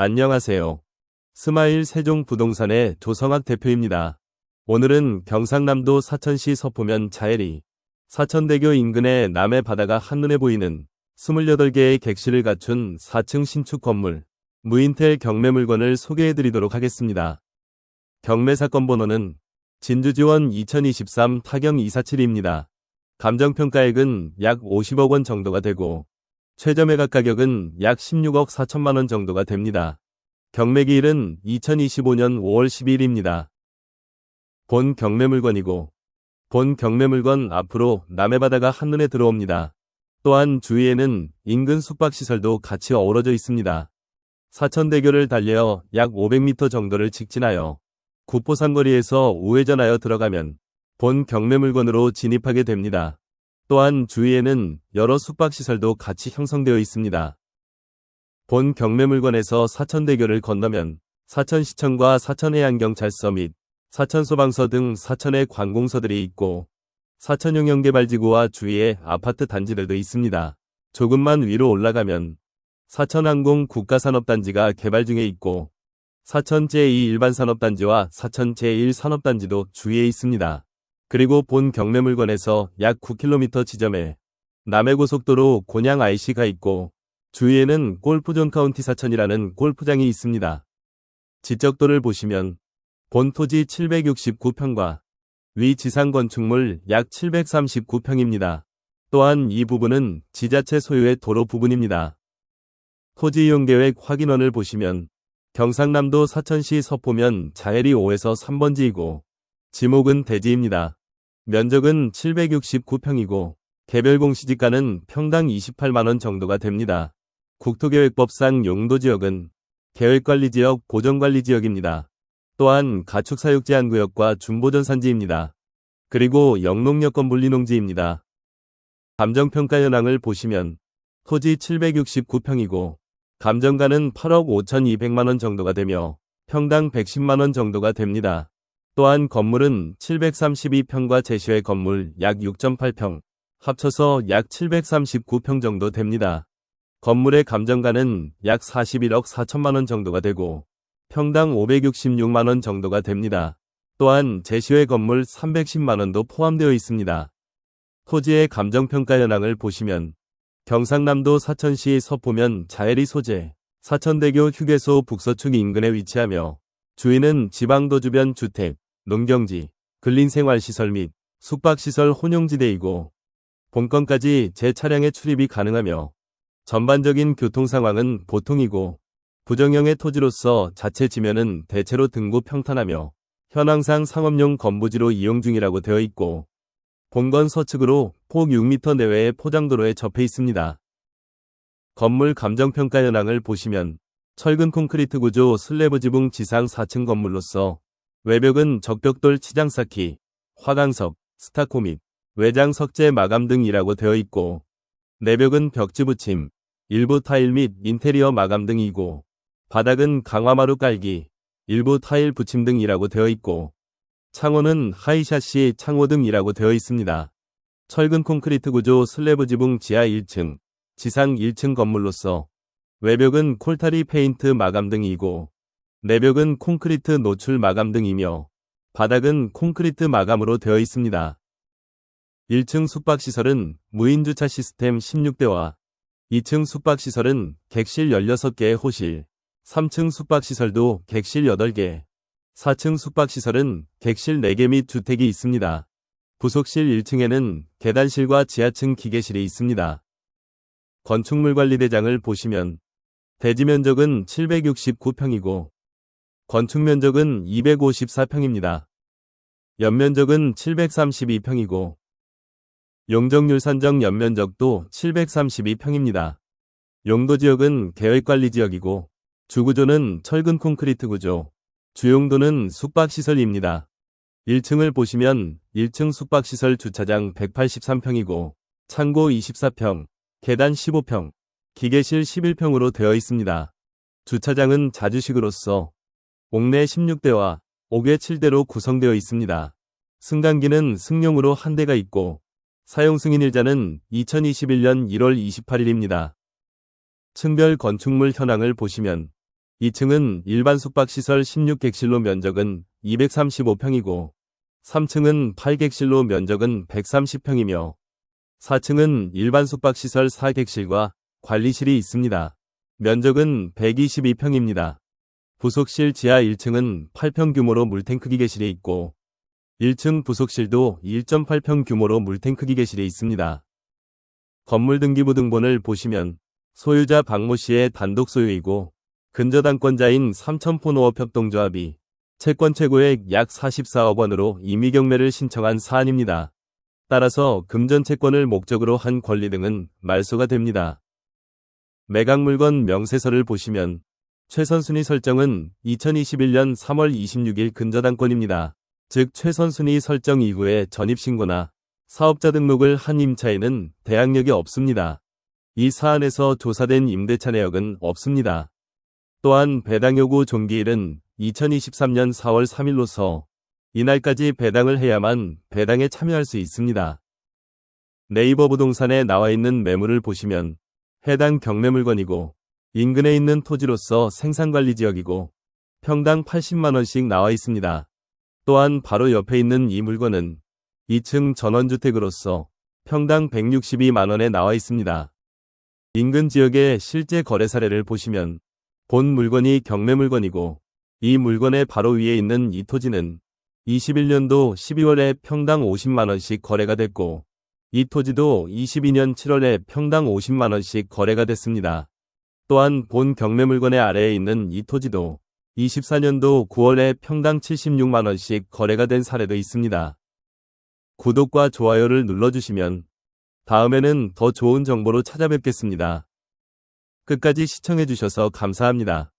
안녕하세요. 스마일 세종 부동산의 조성학 대표입니다. 오늘은 경상남도 사천시 서포면 자해리 사천대교 인근의 남해 바다가 한눈에 보이는 28개의 객실을 갖춘 4층 신축 건물 무인텔 경매 물건을 소개해 드리도록 하겠습니다. 경매 사건 번호는 진주지원 2023 타경 247입니다. 감정평가액은 약 50억 원 정도가 되고 최저 매각 가격은 약 16억 4천만 원 정도가 됩니다. 경매기일은 2025년 5월 10일입니다. 본 경매 물건이고 본 경매 물건 앞으로 남해바다가 한눈에 들어옵니다. 또한 주위에는 인근 숙박시설도 같이 어우러져 있습니다. 사천대교를 달려 약 500m 정도를 직진하여 구포상거리에서 우회전하여 들어가면 본 경매 물건으로 진입하게 됩니다. 또한 주위에는 여러 숙박시설도 같이 형성되어 있습니다. 본 경매 물건에서 사천대교를 건너면 사천시청과 사천해양경찰서 및 사천소방서 등 사천의 관공서들이 있고 사천용영개발지구와 주위에 아파트 단지들도 있습니다. 조금만 위로 올라가면 사천항공 국가산업단지가 개발 중에 있고 사천 제2 일반산업단지와 사천 제1산업단지도 주위에 있습니다. 그리고 본 경매 물건에서 약 9km 지점에 남해고속도로 곤양 IC가 있고 주위에는 골프존 카운티 사천이라는 골프장이 있습니다. 지적도를 보시면 본 토지 769평과 위 지상 건축물 약 739평입니다. 또한 이 부분은 지자체 소유의 도로 부분입니다. 토지 이용 계획 확인원을 보시면 경상남도 사천시 서포면 자해리 5에서 3번지이고 지목은 대지입니다. 면적은 769평이고 개별 공시지가는 평당 28만원 정도가 됩니다. 국토계획법상 용도지역은 계획관리지역, 보전관리지역입니다. 또한 가축사육제한구역과 준보전산지입니다. 그리고 영농여건 분리농지입니다. 감정평가 현황을 보시면 토지 769평이고 감정가는 8억 5,200만원 정도가 되며 평당 110만원 정도가 됩니다. 또한 건물은 732평과 제시의 건물 약 6.8평, 합쳐서 약 739평 정도 됩니다. 건물의 감정가는 약 41억 4천만원 정도가 되고 평당 566만원 정도가 됩니다. 또한 제시의 건물 310만원도 포함되어 있습니다. 토지의 감정평가 현황을 보시면 경상남도 사천시 서포면 자해리 소재, 사천대교 휴게소 북서축 인근에 위치하며 주위는 지방도 주변 주택, 농경지, 근린생활시설 및 숙박시설 혼용지대이고 본건까지 제 차량의 출입이 가능하며 전반적인 교통 상황은 보통이고 부정형의 토지로서 자체 지면은 대체로 등고 평탄하며 현황상 상업용 건부지로 이용 중이라고 되어 있고 본건 서측으로 폭 6m 내외의 포장도로에 접해 있습니다. 건물 감정평가 현황을 보시면 철근 콘크리트 구조 슬래브 지붕 지상 4층 건물로서 외벽은 적벽돌 치장 쌓기, 화강석, 스타코 및 외장 석재 마감 등이라고 되어 있고 내벽은 벽지 붙임, 일부 타일 및 인테리어 마감 등이고 바닥은 강화마루 깔기, 일부 타일 붙임 등이라고 되어 있고 창호는 하이샤시 창호 등이라고 되어 있습니다. 철근 콘크리트 구조 슬래브 지붕 지하 1층, 지상 1층 건물로서 외벽은 콜타리 페인트 마감 등이고 내벽은 콘크리트 노출 마감 등이며 바닥은 콘크리트 마감으로 되어 있습니다. 1층 숙박시설은 무인주차 시스템 16대와 2층 숙박시설은 객실 16개의 호실, 3층 숙박시설도 객실 8개, 4층 숙박시설은 객실 4개 및 주택이 있습니다. 부속실 1층에는 계단실과 지하층 기계실이 있습니다. 건축물관리대장을 보시면 대지 면적은 769평이고 건축 면적은 254평입니다. 연면적은 732평이고 용적률 산정 연면적도 732평입니다. 용도지역은 계획관리지역이고 주구조는 철근 콘크리트 구조, 주용도는 숙박시설입니다. 1층을 보시면 1층 숙박시설 주차장 183평이고 창고 24평, 계단 15평, 기계실 11평으로 되어 있습니다. 주차장은 자주식으로서 옥내 16대와 옥외 7대로 구성되어 있습니다. 승강기는 승용으로 한 대가 있고 사용 승인일자는 2021년 1월 28일입니다. 층별 건축물 현황을 보시면 2층은 일반 숙박시설 16객실로 면적은 235평이고 3층은 8객실로 면적은 130평이며 4층은 일반 숙박시설 4객실과 관리실이 있습니다. 면적은 122평입니다. 부속실 지하 1층은 8평 규모로 물탱크 기계실이 있고 1층 부속실도 1.8평 규모로 물탱크 기계실이 있습니다. 건물 등기부 등본을 보시면 소유자 박모 씨의 단독 소유이고 근저당권자인 삼천포노업 협동조합이 채권 최고액 약 44억 원으로 임의 경매를 신청한 사안입니다. 따라서 금전 채권을 목적으로 한 권리 등은 말소가 됩니다. 매각 물건 명세서를 보시면 최선순위 설정은 2021년 3월 26일 근저당권입니다. 즉 최선순위 설정 이후에 전입신고나 사업자 등록을 한 임차인은 대항력이 없습니다. 이 사안에서 조사된 임대차 내역은 없습니다. 또한 배당 요구 종기일은 2023년 4월 3일로서 이날까지 배당을 해야만 배당에 참여할 수 있습니다. 네이버 부동산에 나와 있는 매물을 보시면 해당 경매 물건이고 인근에 있는 토지로서 생산관리 지역이고 평당 80만원씩 나와 있습니다. 또한 바로 옆에 있는 이 물건은 2층 전원주택으로서 평당 162만원에 나와 있습니다. 인근 지역의 실제 거래 사례를 보시면 본 물건이 경매 물건이고 이 물건의 바로 위에 있는 이 토지는 21년도 12월에 평당 50만원씩 거래가 됐고 이 토지도 22년 7월에 평당 50만원씩 거래가 됐습니다. 또한 본 경매 물건의 아래에 있는 이 토지도 24년도 9월에 평당 76만원씩 거래가 된 사례도 있습니다. 구독과 좋아요를 눌러주시면 다음에는 더 좋은 정보로 찾아뵙겠습니다. 끝까지 시청해주셔서 감사합니다.